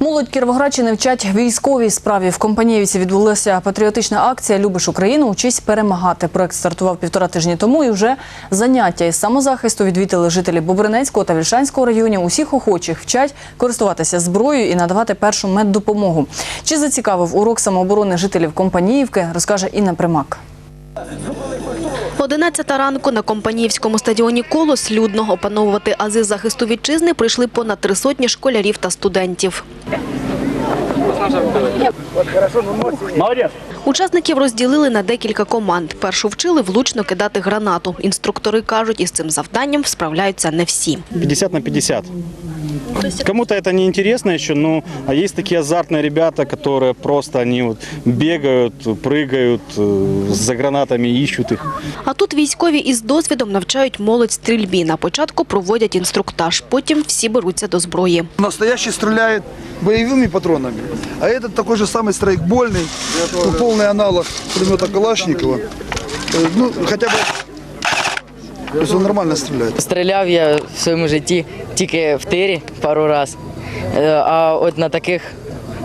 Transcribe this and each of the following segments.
Молодь Кіровоградщини вчать військовій справі. В Компаніївці відбулася патріотична акція Любиш Україну. Учись перемагати. Проект стартував півтора тижні тому. І вже заняття із самозахисту відвідали жителі Бобринецького та Вільшанського районів. Усіх охочих вчать користуватися зброєю і надавати першу меддопомогу. Чи зацікавив урок самооборони жителів Компаніївки, розкаже Інна Примак. 11 ранку на Компаніївському стадіоні «Колос» людно опановувати ази захисту вітчизни прийшли понад три сотні школярів та студентів. Учасників розділили на декілька команд. Першу вчили влучно кидати гранату. Інструктори кажуть, із цим завданням справляються не всі. 50 на 50. Кому-то это не интересно еще, но а есть такие азартные ребята, которые просто они вот бегают, прыгают, э, за гранатами ищут их. А тут військові із досвідом навчають молодь стрільбі. На початку проводять інструктаж, потім всі беруться до зброї. Настоящий стреляет боевыми патронами, а этот такой же самый страйкбольный, полный аналог пулемета Калашникова. Э, Ну, хотя бы, то есть нормально стреляет. Стріляв я в своєму житті тільки в тирі пару раз, Е, а от на таких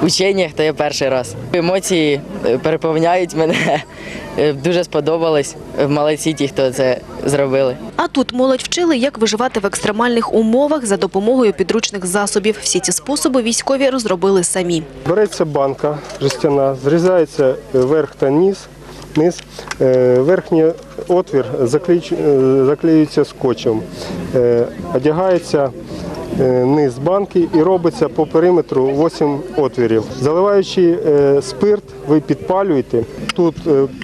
ученнях то я перший раз. Емоції е, переповняють мене. Е, Дуже сподобалось. Молодці ті, хто це зробили. А тут молодь вчили, як виживати в екстремальних умовах за допомогою підручних засобів. Всі ці способи військові розробили самі. Береться банка жестяна, зрізається верх та низ, низ. Е, верхній отвір е, заклеюється скотчем, Е, одягається низ банки і робиться по периметру 8 отвірів. Заливаючи спирт, ви підпалюєте. Тут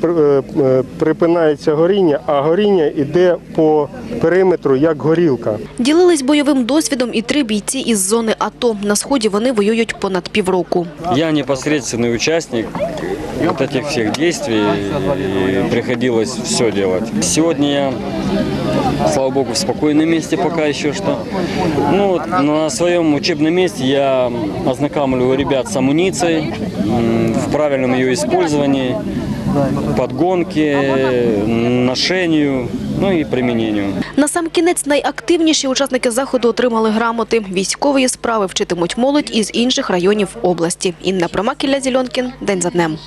пр- припинається горіння, а горіння йде по периметру як горілка. Ділились бойовим досвідом і три бійці із зони АТО. На сході вони воюють понад півроку. Я непосредственный участник вот этих всех действий, и приходилось все делать. Сегодня я, слава богу, в спокойном месте пока еще что. Ну, на своем учебном месте я ознакомлю ребят с амуницией, в правильном ее использовании, подгонке, ношению, ну і применению. На сам кінець найактивніші учасники заходу отримали грамоти. Військової справи вчитимуть молодь із інших районів області. Інна Промакіля Зільонкін. День за днем.